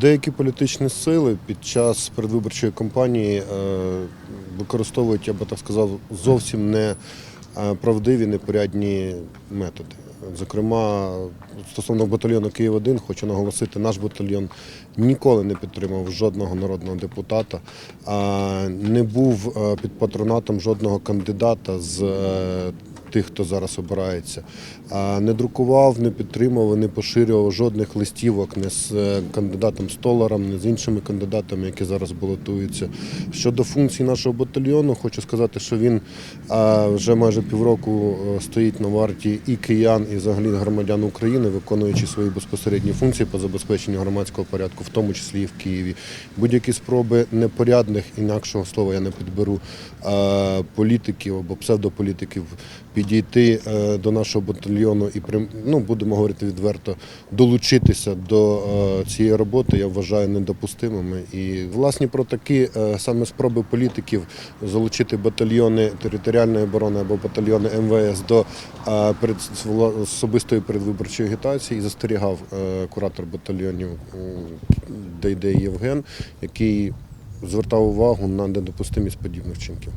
Деякі політичні сили під час передвиборчої кампанії е, використовують, я би так сказав, зовсім не е, правдиві, непорядні методи. Зокрема, стосовно батальйону Київ 1 хочу наголосити, наш батальйон ніколи не підтримав жодного народного депутата, не був е, під патронатом жодного кандидата з тих, хто зараз обирається. Не друкував, не підтримував, не поширював жодних листівок не з е, кандидатом Столаром, не з іншими кандидатами, які зараз балотуються. Щодо функцій нашого батальйону, хочу сказати, що він вже майже півроку е, стоїть на варті і киян, і взагалі громадян України, виконуючи свої безпосередні функції по забезпеченню громадського порядку, в тому числі і в Києві. Будь-які спроби непорядних, інакшого слова я не підберу, політиків або псевдополітиків підійти е, до нашого батальйону і ну, будемо говорити відверто, долучитися до е, цієї роботи, я вважаю недопустимими. І власні про такі е, саме спроби політиків залучити батальйони територіальної оборони або батальйони МВС до особистої передвиборчої агітації і застерігав куратор батальйонів Дейдей Євген, який звертав увагу на недопустимість подібних вчинків.